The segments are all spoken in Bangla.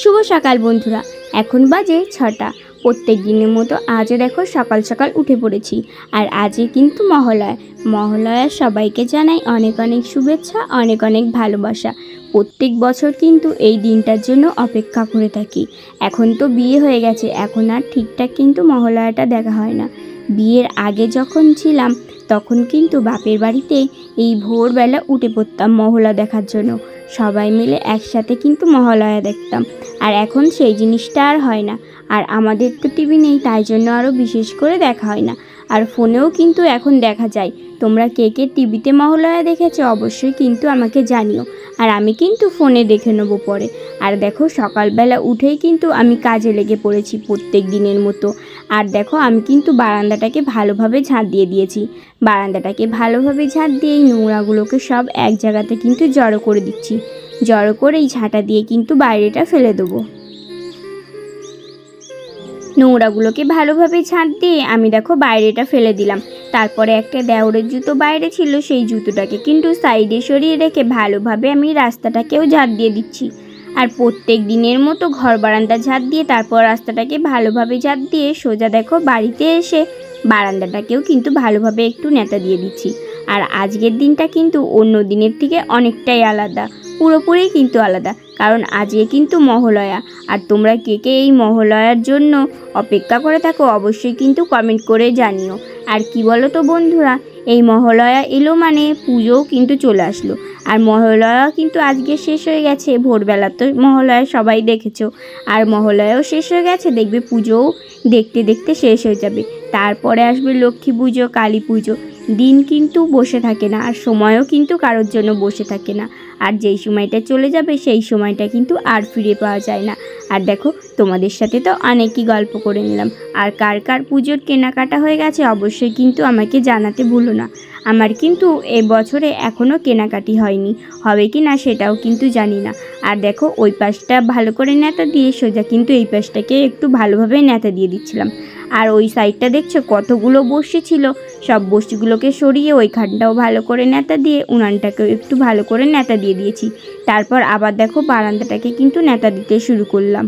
শুভ সকাল বন্ধুরা। এখন বাজে ছটা। প্রত্যেক দিনের মতো আজও দেখো সকাল সকাল উঠে পড়েছি। আর আজই কিন্তু মহালয়া। মহালয়া সবাইকে জানাই অনেক অনেক শুভেচ্ছা, অনেক অনেক ভালোবাসা। প্রত্যেক বছর কিন্তু এই দিনটার জন্য অপেক্ষা করে থাকি। এখন তো বিয়ে হয়ে গেছে, এখন আর ঠিকঠাক কিন্তু মহালয়াটা দেখা হয় না। বিয়ের আগে যখন ছিলাম, তখন কিন্তু বাপের বাড়িতে এই ভোরবেলা উঠে পড়তাম মহলা দেখার জন্য। সবাই মিলে একসাথে কিন্তু মহালয়া দেখতাম। আর এখন সেই জিনিসটা আর হয় না। আর আমাদের তো টিভি নেই, তাই জন্য আরও বিশেষ করে দেখা হয় না। আর ফোনেও কিন্তু এখন দেখা যায়। তোমরা কে কে টিভিতে মহালয়া দেখেছ অবশ্যই কিন্তু আমাকে জানিও। আর আমি কিন্তু ফোনে দেখে নেব পরে। আর দেখো, সকালবেলা উঠেই কিন্তু আমি কাজে লেগে পড়েছি প্রত্যেক দিনের মতো। আর দেখো, আমি কিন্তু বারান্দাটাকে ভালোভাবে ঝাঁট দিয়ে দিয়েছি। বারান্দাটাকে ভালোভাবে ঝাঁট দিয়ে এই নোংরাগুলোকে সব এক জায়গাতে কিন্তু জড়ো করে দিচ্ছি। জড়ো করে এই ঝাঁটা দিয়ে কিন্তু বাইরেটা ফেলে দেবো। নোংরাগুলোকে ভালোভাবে ছাঁট দিয়ে আমি দেখো বাইরেটা ফেলে দিলাম। তারপরে একটা দেওরের জুতো বাইরে ছিল, সেই জুতোটাকে কিন্তু সাইডে সরিয়ে রেখে ভালোভাবে আমি রাস্তাটাকেও ঝাঁট দিয়ে দিচ্ছি। আর প্রত্যেক দিনের মতো ঘর বারান্দা ঝাঁট দিয়ে তারপর রাস্তাটাকে ভালোভাবে ঝাঁট দিয়ে সোজা দেখো বাড়িতে এসে বারান্দাটাকেও কিন্তু ভালোভাবে একটু নেতা দিয়ে দিচ্ছি। আর আজকের দিনটা কিন্তু অন্য দিনের থেকে অনেকটাই আলাদা। পুরোপুরি কিন্তু আলাদা, কারণ আজকে কিন্তু মহালয়া। আর তোমরা কে কে এই মহালয়ার জন্য অপেক্ষা করে থাকো অবশ্যই কিন্তু কমেন্ট করে জানিও। আর কি বলো তো বন্ধুরা, এই মহালয়া এলো মানে পুজোও কিন্তু চলে আসলো। আর মহালয়া কিন্তু আজকে শেষ হয়ে গেছে, ভোরবেলা তো মহালয়া সবাই দেখেছ। আর মহালয়াও শেষ হয়ে গেছে, দেখবে পুজোও দেখতে দেখতে শেষ হয়ে যাবে। তারপরে আসবে লক্ষ্মী পুজো, কালী পুজো। দিন কিন্তু বসে থাকে না, আর সময়ও কিন্তু কারোর জন্য বসে থাকে না। আর যেই সময়টা চলে যাবে, সেই সময়টা কিন্তু আর ফিরে পাওয়া যায় না। আর দেখো, তোমাদের সাথে তো অনেকই গল্প করে নিলাম। আর কার কার পুজোর কেনাকাটা হয়ে গেছে, অবশ্যই কিন্তু আমাকে জানাতে ভুলো না। আমার কিন্তু এ বছরে এখনও কেনাকাটি হয়নি। হবে কি না সেটাও কিন্তু জানি না। আর দেখো, ওই পাশটা ভালো করে নেতা দিয়ে সোজা কিন্তু এই পাশটাকে একটু ভালোভাবে নেতা দিয়ে দিচ্ছিলাম। আর ওই সাইডটা দেখছ, কতগুলো বসে ছিল। সব বসিগুলোকে সরিয়ে ওইখানটাও ভালো করে নেতা দিয়ে, উনানটাকেও একটু ভালো করে নেতা দিয়ে দিয়েছি। তারপর আবার দেখো, বারান্দাটাকে কিন্তু নেতা দিতে শুরু করলাম।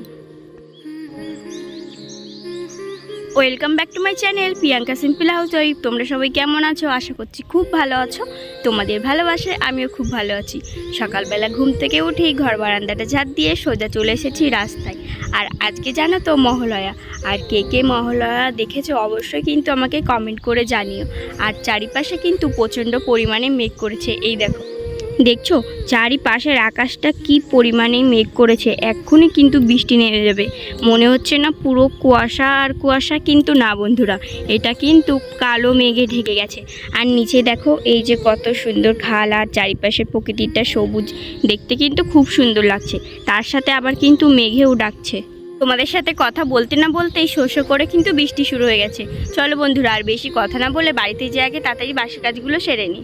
Welcome back to my channel Priyanka simple housewife তোমরা সবাই কেমন আছো? আশা করছি খুব ভালো আছো। তোমাদের ভালোবাসে আমিও খুব ভালো আছি। সকালবেলা ঘুম থেকে উঠেই ঘর বারান্দাটা ঝাঁট দিয়ে সোজা চলে এসেছি রাস্তায়। আর আজকে জানো তো মহালয়া? আর কে কে মহালয়া দেখেছ অবশ্যই কিন্তু আমাকে কমেন্ট করে জানিও। আর চারিপাশে কিন্তু প্রচণ্ড পরিমাণে মেঘ করেছে। এই দেখো। দেখছ, চারিপাশের আকাশটা কি পরিমাণে মেঘ করেছে। এক্ষুনি কিন্তু বৃষ্টি নেমে যাবে। মনে হচ্ছে না পুরো কুয়াশা আর কুয়াশা কিন্তু না, বন্ধুরা। এটা কিন্তু কালো মেঘে ঢেকে গেছে। আর নিচে দেখো, এই যে কত সুন্দর খাল আর চারিপাশের প্রকৃতিটা সবুজ। দেখতে কিন্তু খুব সুন্দর লাগছে। তার সাথে আবার কিন্তু মেঘেও ডাকছে। তোমাদের সাথে কথা বলতে না বলতেই শোষ করে কিন্তু বৃষ্টি শুরু হয়ে গেছে। চলো বন্ধুরা, আর বেশি কথা না বলে বাড়িতে যে আগে তাড়াতাড়ি বাসি কাজগুলো সেরে নিই।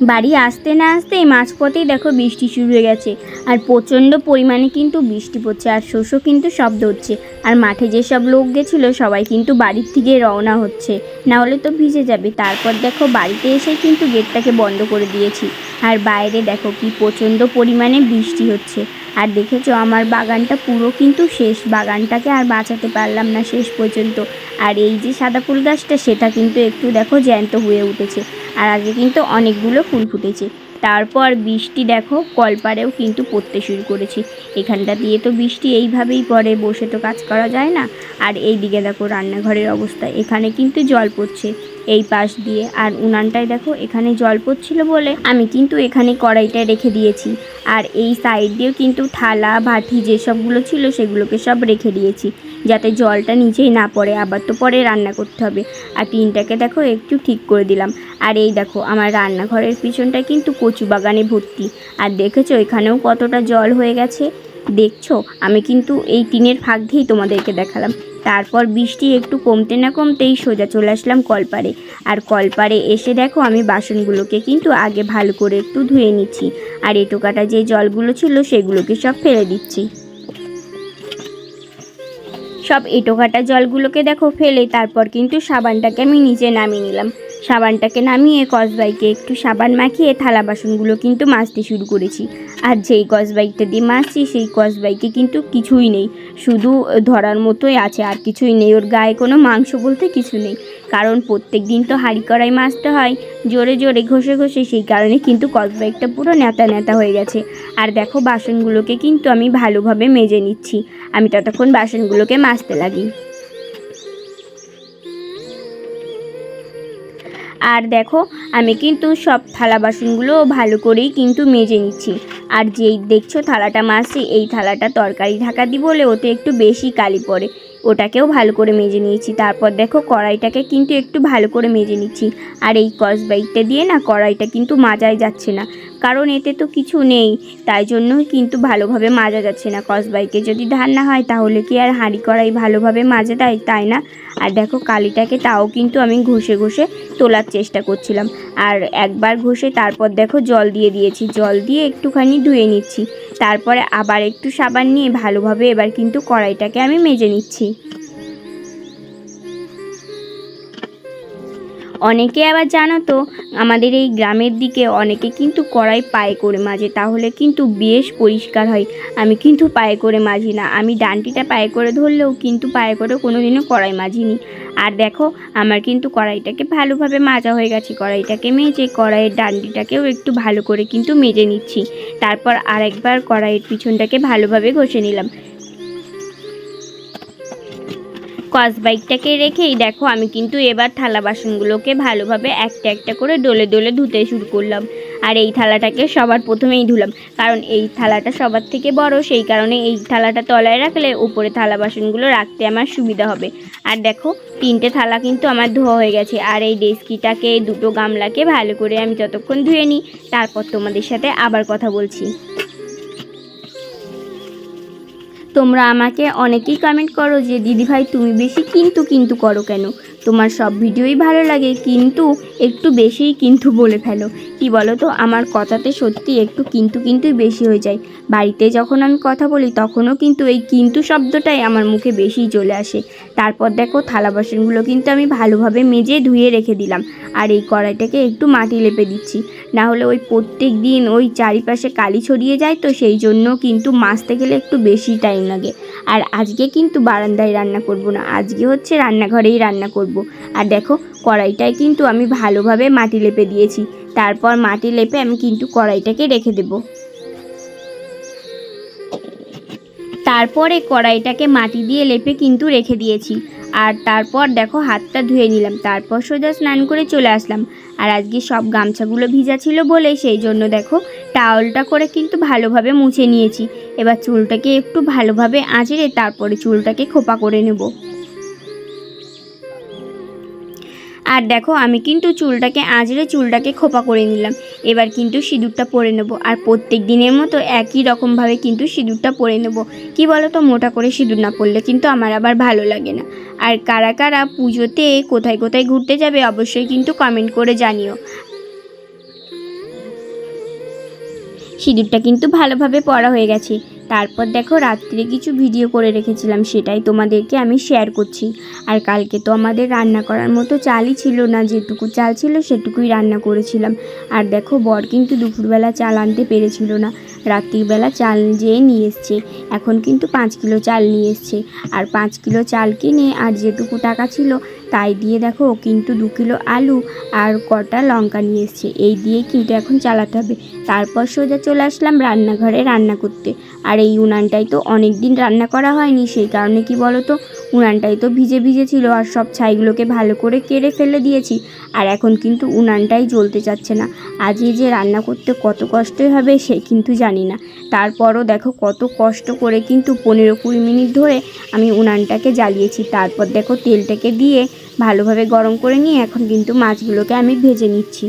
বাড়ি আসতে না আসতেই মাঝপথেই দেখো বৃষ্টি শুরু হয়ে গেছে। আর প্রচণ্ড পরিমাণে কিন্তু বৃষ্টি পড়ছে আর শস্য কিন্তু শব্দ হচ্ছে। আর মাঠে যেসব লোক গেছিল, সবাই কিন্তু বাড়ির থেকে রওনা হচ্ছে। না হলে তো ভিজে যাবে। তারপর দেখো বাড়িতে এসে কিন্তু গেটটাকে বন্ধ করে দিয়েছি। আর বাইরে দেখো কি প্রচণ্ড পরিমাণে বৃষ্টি হচ্ছে। আর দেখেছ, আমার বাগানটা পুরো কিন্তু শেষ। বাগানটাকে আর বাঁচাতে পারলাম না শেষ পর্যন্ত। আর এই যে সাদা ফুল গাছটা, সেটা কিন্তু একটু দেখো জ্যান্ত হয়ে উঠেছে। আর আজকে কিন্তু অনেকগুলো ফুল ফুটেছে। তারপর বৃষ্টি দেখো, কলপাড়েও কিন্তু পড়তে শুরু করেছে। এখানটা দিয়ে তো বৃষ্টি এইভাবেই পড়ে, বসে তো কাজ করা যায় না। আর এই দিকে দেখো রান্নাঘরের অবস্থা, এখানে কিন্তু জল পড়ছে। এই পাশ দিয়ে। আর উনানটায় দেখো, এখানে জল পড়ছিল বলে আমি কিন্তু এখানে কড়াইটা রেখে দিয়েছি। আর এই সাইড দিয়েও কিন্তু থালা, বাটি যেসবগুলো ছিল সেগুলোকে সব রেখে দিয়েছি। যাতে জলটা নিচেই না পড়ে, আবার তো পরে রান্না করতে হবে। আর টিনটাকে দেখো, একটু ঠিক করে দিলাম। আর এই দেখো, আমার রান্নাঘরের পিছনটা কিন্তু কচু বাগানে ভর্তি। আর দেখেছ, এখানেও কতটা জল হয়ে গেছে? দেখছ? আমি কিন্তু এই টিনের ফাঁক দিয়েই তোমাদেরকে দেখালাম। তারপর বৃষ্টি একটু কমতে না কমতেই সোজা চলে আসলাম কলপারে আর কলপারে এসে দেখো আমি বাসনগুলোকে কিন্তু আগে ভালো করে একটু ধুয়ে নিচ্ছি। আর এটো কাটা যে জলগুলো ছিল সেগুলোকে সব ফেলে দিচ্ছি। সব এটো কাটা জলগুলোকে দেখো ফেলে, তারপর কিন্তু সাবানটাকে আমি নিজে নামিয়ে নিলাম। সাবানটাকে নামিয়ে কসবাইকে একটু সাবান মাখিয়ে থালা বাসনগুলো কিন্তু মাজতে শুরু করেছি। আর যেই কসবাইকটা বাইকটা দিয়ে মাজছি, সেই কসবাইকে বাইকে কিন্তু কিছুই নেই। শুধু ধরার মতোই আছে, আর কিছুই নেই। ওর গায়ে কোনো মাংস বলতে কিছু নেই। কারণ প্রত্যেক দিন তো হাঁড়ি কড়াই মাছতে হয়। জোরে জোরে ঘষে ঘষে সেই কারণে কিন্তু কস বাইকটা পুরো নেতা নেতা হয়ে গেছে। আর দেখো বাসনগুলোকে কিন্তু আমি ভালোভাবে মেজে নিচ্ছি। আমি ততক্ষণ বাসনগুলোকে মাজতে লাগি। আর দেখো, আমি কিন্তু সব থালা বাসনগুলো ভালো করেই কিন্তু মেজে নিচ্ছি। আর যেই দেখছ থালাটা মাজছি, এই থালাটা তরকারি ঢাকা দিই বলে ওতে একটু বেশি কালি পড়ে। ওটাকেও ভালো করে মেজে নিয়েছি। তারপর দেখো কড়াইটাকে কিন্তু একটু ভালো করে মেজে নিচ্ছি। আর এই কস বাইকটা দিয়ে না, কড়াইটা কিন্তু মাজাই যাচ্ছে না। কারণ এতে তো কিছু নেই। তাই জন্য কিন্তু ভালোভাবে মাজা যাচ্ছে না কস বাইকে যদি ধান না হয়, তাহলে কি আর হাঁড়ি কড়াই ভালোভাবে মাজা দেয় তাই না? আর দেখো, কালিটাকে তাও কিন্তু আমি ঘষে ঘষে তোলার চেষ্টা করছিলাম। আর একবার ঘষে তারপর দেখো, জল দিয়ে দিয়েছি। জল দিয়ে একটুখানি ধুয়ে নিচ্ছি। তারপরে আবার একটু সাবান নিয়ে ভালোভাবে এবার কিন্তু কড়াইটাকে আমি মেজে নিচ্ছি। অনেকে আবার জানো তো, আমাদের এই গ্রামের দিকে অনেকে কিন্তু কড়াই পায়ে করে মাজে তাহলে কিন্তু বেশ পরিষ্কার হয়। আমি কিন্তু পায়ে করে মাজি না, আমি ডান্টিটা পায়ে করে ধরলেও কিন্তু পায়ে করে কোনো দিনও কড়াই মাজিনি আর দেখো, আমার কিন্তু কড়াইটাকে ভালোভাবে মাজা হয়ে গেছে, কড়াইটাকে মেজে কড়াইয়ের ডান্ডিটাকেও একটু ভালো করে কিন্তু মেজে নিচ্ছি। তারপর আরেকবার কড়াইয়ের পিছনটাকে ভালোভাবে ঘষে নিলাম। কস বাইকটাকে রেখেই দেখো, আমি কিন্তু এবার থালা বাসনগুলোকে ভালোভাবে একটা একটা করে ডলে ডলে ধুতে শুরু করলাম। আর এই থালাটাকে সবার প্রথমেই ধুলাম, কারণ এই থালাটা সবার থেকে বড়, সেই কারণে এই থালাটা তলায় রাখলে উপরে থালা বাসনগুলো রাখতে আমার সুবিধা হবে। আর দেখো, তিনটে থালা কিন্তু আমার ধোয়া হয়ে গেছে, আর এই ডেস্কিটাকে, দুটো গামলাকে ভালো করে আমি যতক্ষণ ধুয়ে নিই, তারপর তোমাদের সাথে আবার কথা বলছি। তোমরা আমাকে অনেকেই কমেন্ট করো যে দিদিভাই তুমি বেশি কিন্তু কিন্তু করো কেন? তোমার সব ভিডিওই ভালো লাগে, কিন্তু একটু বেশিই কিন্তু বলে ফেলো। কি বলো তো আমার কথাতে সত্যি একটু কিন্তু কিন্তু বেশি হয়ে যায়। বাড়িতে যখন আমি কথা বলি, তখনও কিন্তু এই কিন্তু শব্দটাই আমার মুখে বেশিই চলে আসে। তারপর দেখো, থালা বাসনগুলো কিন্তু আমি ভালোভাবে মেজে ধুয়ে রেখে দিলাম। আর এই কড়াইটাকে একটু মাটি লেপে দিচ্ছি। না হলে ওই প্রত্যেক দিন ওই চারিপাশে কালি ছড়িয়ে যায় তো সেই জন্য কিন্তু মাজতে গেলে একটু বেশি টাইম লাগে। আর আজকে কিন্তু বারান্দায় রান্না করব না। আজকে হচ্ছে রান্নাঘরেই রান্না করব। আর দেখো, কড়াইটায় কিন্তু আমি ভালোভাবে মাটি লেপে দিয়েছি। তারপর মাটি লেপে আমি কিন্তু কড়াইটাকে রেখে দেব। তারপরে কড়াইটাকে মাটি দিয়ে লেপে কিন্তু রেখে দিয়েছি। আর তারপর দেখো, হাতটা ধুয়ে নিলাম। তারপর সোজা স্নান করে চলে আসলাম। আর আজকে সব গামছাগুলো ভিজা ছিল বলে সেই জন্য দেখো, টাওয়ালটা করে কিন্তু ভালোভাবে মুছে নিয়েছি। এবার চুলটাকে একটু ভালোভাবে আঁচড়ে তারপরে চুলটাকে খোপা করে নেব। আর দেখো, আমি কিন্তু চুলটাকে, আঁচড়ে চুলটাকে খোপা করে নিলাম। এবার কিন্তু সিঁদুরটা পরে নেব। আর প্রত্যেক দিনের মতো একই রকমভাবে কিন্তু সিঁদুরটা পরে নেব। কি বলো তো মোটা করে সিঁদুর না পরলে কিন্তু আমার আবার ভালো লাগে না। আর কারা কারা পুজোতে কোথায় কোথায় ঘুরতে যাবে, অবশ্যই কিন্তু কমেন্ট করে জানিও। সিঁদুরটা কিন্তু ভালোভাবে পড়া হয়ে গেছে। তারপর দেখো রাত্রে কিছু ভিডিও করে রেখেছিলাম, সেটাই তোমাদেরকে আমি শেয়ার করছি। আর কালকে তো আমাদের রান্না করার মতো চালই ছিল না, যেটুকু চাল ছিল সেটুকুই রান্না করেছিলাম। আর দেখো বর কিন্তু দুপুরবেলা চাল আনতে পেরেছিল না। রাত্রিবেলা চাল যেয়ে নিয়ে এসছে। এখন কিন্তু পাঁচ কিলো চাল নিয়ে এসছে। আর পাঁচ কিলো চাল কিনে আর যেটুকু টাকা ছিল তাই দিয়ে দেখো কিন্তু দু কিলো আলু আর কটা লঙ্কা নিয়ে এসছে। এই দিয়ে কিন্তু এখন চালাতে হবে। তারপর সোজা চলে আসলাম রান্নাঘরে রান্না করতে। আর এই উনানটাই তো অনেক দিন রান্না করা হয়নি, সেই কারণে কি বলো তো উনানটাই তো ভিজে ভিজে ছিল আর সব ছাইগুলোকে ভালো করে কেড়ে ফেলে দিয়েছি। আর এখন কিন্তু উনানটাই জ্বলতে চাচ্ছে না। আজ এই যে রান্না করতে কত কষ্টই হবে সে কিন্তু জানি না। তারপরও দেখো কত কষ্ট করে কিন্তু পনেরো কুড়ি মিনিট ধরে আমি উনানটাকে জ্বালিয়েছি। তারপর দেখো তেলটাকে দিয়ে ভালোভাবে গরম করে নিয়ে এখন কিন্তু মাছগুলোকে আমি ভেজে নিচ্ছি।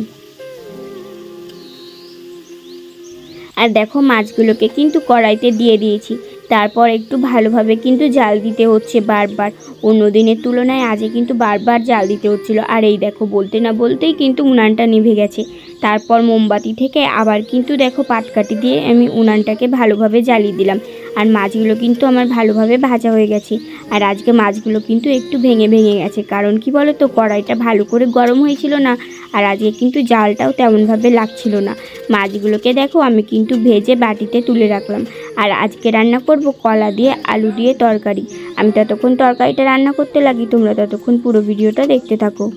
আর দেখো মাছগুলোকে কিন্তু কড়াইতে দিয়ে দিয়েছি। তারপর একটু ভালোভাবে কিন্তু জাল দিতে হচ্ছে বারবার। অন্য দিনের তুলনায় আজে কিন্তু বারবার জাল দিতে হচ্ছিল। আর এই দেখো, বলতে না বলতেই কিন্তু উনানটা নিভে গেছে। তারপর মোমবাতি থেকে আবার কিন্তু দেখো পাটকাঠি দিয়ে আমি উনানটাকে ভালোভাবে জ্বালিয়ে দিলাম। আর মাছগুলো কিন্তু আমার ভালোভাবে ভাজা হয়ে গেছে। আর আজকে মাছগুলো কিন্তু একটু ভেঙে ভেঙে গেছে। কারণ কি বলো তো কড়াইটা ভালো করে গরম হয়েছিল না। আর আজকে কিন্তু জালটাও তেমনভাবে লাগছিল না। মাছগুলোকে দেখো আমি কিন্তু ভেজে বাটিতে তুলে রাখলাম। আর আজকে রান্না করব কলা দিয়ে আলু দিয়ে তরকারি। আমি ততক্ষণ তরকারিটা রান্না করতে লাগি, তোমরা ততক্ষণ পুরো ভিডিওটা দেখতে থাকো।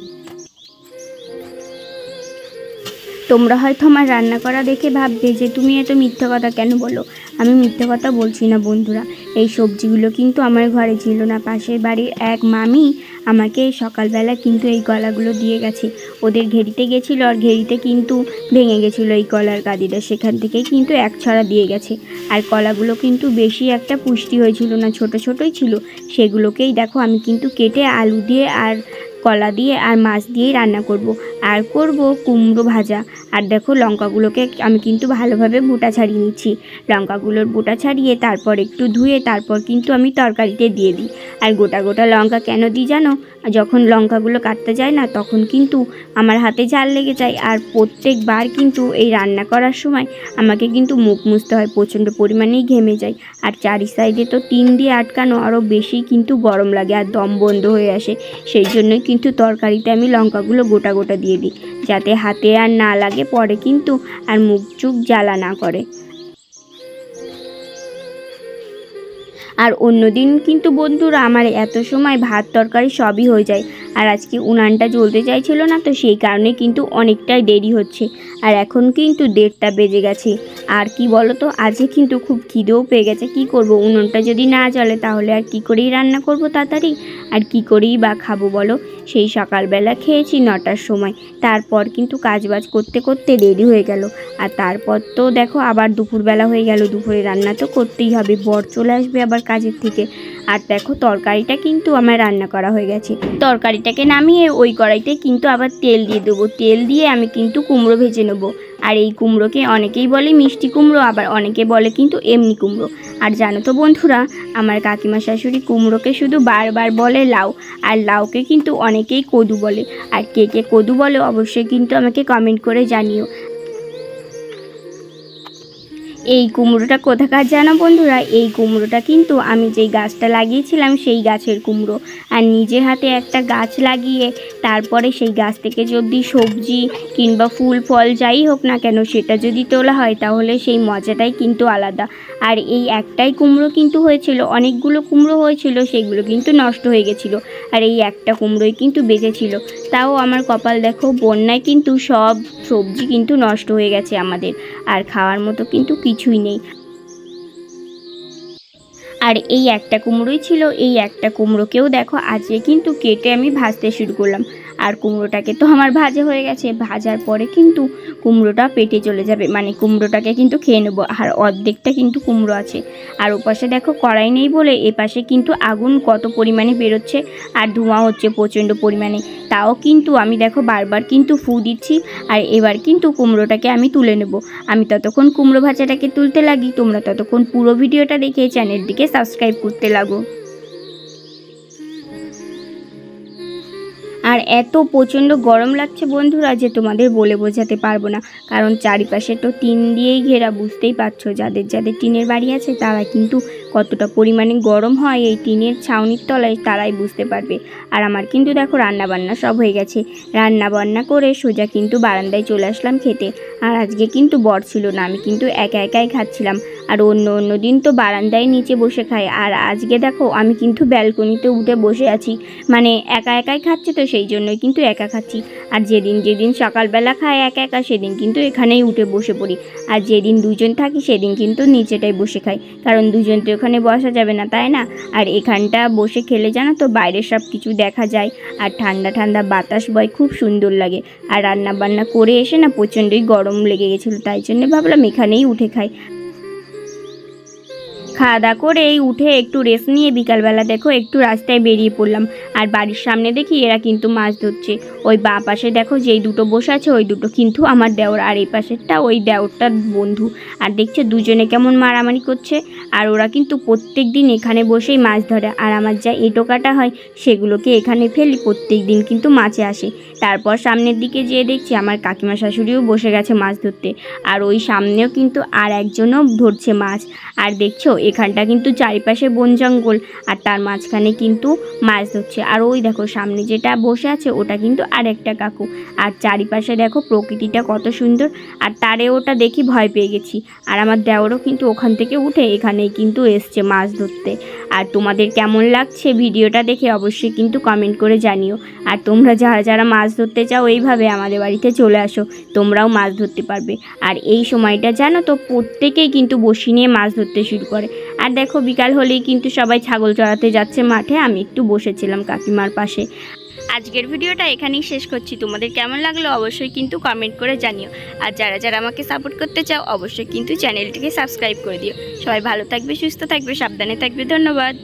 তোমরা হয়তো আমার রান্না করা দেখে ভাববে যে তুমি এত মিথ্যা কথা কেন বলো? আমি মিথ্যা কথা বলছি না, বন্ধুরা। এই সবজিগুলো কিন্তু আমার ঘরে ছিল না। পাশের বাড়ির এক মামি আমাকে সকালবেলা কিন্তু এই কলাগুলো দিয়ে গেছে। ওদের ঘেরিতে গেছিল আর ঘেরিতে কিন্তু ভেঙে গেছিল এই কলার কাদিটা। সেখান থেকে কিন্তু এক ছড়া দিয়ে গেছে। আর কলাগুলো কিন্তু বেশি একটা পুষ্টি হয়েছিল না, ছোট ছোটই ছিল। সেগুলোকেই দেখো, আমি কিন্তু কেটে আলু দিয়ে আর কলা দিয়ে আর মাছ দিয়েই রান্না করব। আর করব কুমড়ো ভাজা। আর দেখো লঙ্কাগুলোকে আমি কিন্তু ভালোভাবে বুটা ছাড়িয়ে নিচ্ছি। লঙ্কাগুলোর বুটা ছাড়িয়ে তারপর একটু ধুয়ে তারপর কিন্তু আমি তরকারিতে দিয়ে দিই। আর গোটা গোটা লঙ্কা কেন দিই জানো? যখন লঙ্কাগুলো কাটতে যায় না, তখন কিন্তু আমার হাতে ঝাল লেগে যায়। আর প্রত্যেকবার কিন্তু এই রান্না করার সময় আমাকে কিন্তু মুখ মুছতে হয়, প্রচণ্ড পরিমাণেই ঘেমে যায়। আর চারি সাইডে তো টিন দিয়ে আটকানো আরও বেশি কিন্তু গরম লাগে আর দম বন্ধ হয়ে আসে। সেই জন্যই কিন্তু তরকারিতে আমি লঙ্কাগুলো গোটা গোটা দিয়ে দিই। যাতে হাতে আর না লাগে পরে কিন্তু আর মুখ চুখ জ্বালা না করে। আর অন্য দিন কিন্তু বন্ধুরা আমার এত সময় ভাত, তরকারি সবই হয়ে যায়। আর আজকে উনানটা জ্বলতে চাইছিল না, তো সেই কারণে কিন্তু অনেকটাই দেরি হচ্ছে। আর এখন কিন্তু দেড়টা বেজে গেছে। আর কি বলো তো আজকে কিন্তু খুব খিদেও পেয়ে গেছে। কি করব? উনুনটা যদি না জ্বলে তাহলে আর কি করেই রান্না করব তাড়াতাড়ি? আর কি করেই বা খাব বলো? সেই সকালবেলা খেয়েছি নটার সময়। তারপর কিন্তু কাজবাজ করতে করতে দেরি হয়ে গেল। আর তারপর তো দেখো, আবার দুপুরবেলা হয়ে গেল। দুপুরে রান্না তো করতেই হবে। বর চলে আসবে আবার কাজের থেকে। আর দেখো, তরকারিটা কিন্তু আমার রান্না করা হয়ে গেছে। তরকারিটাকে নামিয়ে ওই কড়াইতে কিন্তু আবার তেল দিয়ে দেবো। তেল দিয়ে আমি কিন্তু কুমড়ো ভেজে নেব। আর এই কুমড়োকে অনেকেই বলে মিষ্টি কুমড়ো, আবার অনেকে বলে কিন্তু এমনি কুমড়ো। আর জানো তো বন্ধুরা, আমার কাকিমা শাশুড়ি কুমড়োকে শুধু বারবার বলে লাউ, আর লাউকে কিন্তু অনেকেই কদু বলে। আর কে কে কদু বলে অবশ্যই কিন্তু আমাকে কমেন্ট করে জানিও। এই কুমড়োটা কোথাকার জানো বন্ধুরা? এই কুমড়োটা কিন্তু আমি যেই গাছটা লাগিয়েছিলাম সেই গাছের কুমড়ো। আর নিজে হাতে একটা গাছ লাগিয়ে তারপরে সেই গাছ থেকে যদি সবজি কিংবা ফুল, ফল যাই হোক না কেন সেটা যদি তোলা হয় তাহলে সেই মজাটাই কিন্তু আলাদা। আর এই একটাই কুমড়ো কিন্তু হয়েছিল, অনেকগুলো কুমড়ো হয়েছিল, সেগুলো কিন্তু নষ্ট হয়ে গেছিল। আর এই একটা কুমড়োই কিন্তু বেঁচেছিল। তাও আমার কপাল দেখো, বন্যায় কিন্তু সব সবজি কিন্তু নষ্ট হয়ে গেছে আমাদের। আর খাওয়ার মতো কিন্তু কিছুই নেই। আর এই একটা কুমড়োই ছিল, এই একটা কুমড়োকেও দেখো, আজকে কিন্তু কেটে আমি ভাজতে শুরু করলাম। আর কুমড়োটাকে তো আমার ভাজা হয়ে গেছে। ভাজার পরে কিন্তু কুমড়োটা পেটে চলে যাবে। মানে কুমড়োটাকে কিন্তু খেয়ে নেব। আর অর্ধেকটা কিন্তু কুমড়ো আছে। আর ওপাশে দেখো কড়াই নেই বলে এপাশে কিন্তু আগুন কত পরিমাণে বেরোচ্ছে আর ধোঁয়া হচ্ছে প্রচণ্ড পরিমাণে। তাও কিন্তু আমি দেখো বারবার কিন্তু ফু দিচ্ছি আর এবার কিন্তু কুমড়োটাকে আমি তুলে নেব। আমি ততক্ষণ কুমড়ো ভাজাটাকে তুলতে লাগি। তোমরা ততক্ষণ পুরো ভিডিওটা দেখে চ্যানেলটিকে সাবস্ক্রাইব করতে লাগো। আর এত প্রচণ্ড গরম লাগছে বন্ধুরা যে তোমাদের বলে বোঝাতে পারব না। কারণ চারিপাশে তো টিন দিয়েই ঘেরা, বুঝতেই পারছ। যাদের যাদের টিনের বাড়ি আছে, তারা কিন্তু কতটা পরিমাণে গরম হয় এই টিনের ছাউনির তলায়, তারাই বুঝতে পারবে। আর আমার কিন্তু দেখো রান্না বান্না সব হয়ে গেছে। রান্না বান্না করে সোজা কিন্তু বারান্দায় চলে আসলাম খেতে। আর আজকে কিন্তু বর ছিল না, আমি কিন্তু একা একাই খাচ্ছিলাম। আর অন্য অন্য দিন তো বারান্দায় নিচে বসে খাই আর আজকে দেখো, আমি কিন্তু ব্যালকনিতে উঠে বসে আছি। মানে একা একাই খাচ্ছি তো সেই জন্যই কিন্তু একা খাচ্ছি। আর যেদিন যেদিন সকালবেলা খাই একা একা, সেদিন কিন্তু এখানেই উঠে বসে পড়ি। আর যেদিন দুজন থাকি, সেদিন কিন্তু নিচেটাই বসে খাই। কারণ দুজন তো ওখানে বসা যাবে না, তাই না? আর এখানটা বসে খেলে জানো তো, বাইরের সব কিছু দেখা যায়। আর ঠান্ডা ঠান্ডা বাতাস বয়, খুব সুন্দর লাগে। আর রান্না বান্না করে এসে না প্রচণ্ডই গরম লেগে গেছিল, তাই জন্য ভাবলাম এখানেই উঠে খাই। খাওয়া দাওয়া করে এই উঠে একটু রেস্ট নিয়ে বিকালবেলা দেখো একটু রাস্তায় বেরিয়ে পড়লাম। আর বাড়ির সামনে দেখি এরা কিন্তু মাছ ধরছে। ওই বা পাশে দেখো যেই দুটো বসে আছে, ওই দুটো কিন্তু আমার দেওর। আর এই পাশেরটা ওই দেওরটার বন্ধু। আর দেখছ দুজনে কেমন মারামারি করছে। আর ওরা কিন্তু প্রত্যেক দিন এখানে বসেই মাছ ধরে। আর আমার যা এঁটো কাটা হয়, সেগুলোকে এখানে ফেলি প্রত্যেক দিন কিন্তু মাছে আসে। তারপর সামনের দিকে যেয়ে দেখছি আমার কাকিমা শাশুড়িও বসে গেছে মাছ ধরতে। আর ওই সামনেও কিন্তু আর একজনও ধরছে মাছ। আর দেখছ এখানটা কিন্তু চারিপাশে বন জঙ্গল, আর তার মাঝখানে কিন্তু মাছ ধরছে। আর ওই দেখো, সামনে যেটা বসে আছে, ওটা কিন্তু আর একটা কাকু। আর চারিপাশে দেখো, প্রকৃতিটা কত সুন্দর। আর তারে ওটা দেখি ভয় পেয়ে গেছি। আর আমার দেওরও কিন্তু ওখান থেকে উঠে এখানেই কিন্তু এসছে মাছ ধরতে। আর তোমাদের কেমন লাগছে ভিডিওটা দেখে অবশ্যই কিন্তু কমেন্ট করে জানিও। আর তোমরা যারা যারা মাছ ধরতে চাও, এইভাবে আমাদের বাড়িতে চলে আসো। তোমরাও মাছ ধরতে পারবে। আর এই সময়টা জানো তো, প্রত্যেকেই কিন্তু বসি নিয়ে মাছ ধরতে শুরু করে। আর দেখো, বিকাল হলেই কিন্তু সবাই ছাগল চড়াতে যাচ্ছে মাঠে। আমি একটু বসেছিলাম কাকিমার পাশে। আজকের ভিডিওটা এখানেই শেষ করছি। তোমাদের কেমন লাগল অবশ্যই কিন্তু কমেন্ট করে জানিও। আর যারা যারা আমাকে সাপোর্ট করতে চাও, অবশ্যই কিন্তু চ্যানেলটিকে সাবস্ক্রাইব করে দিও। সবাই ভালো থাকবে, সুস্থ থাকবে, সাবধানে থাকবে। ধন্যবাদ।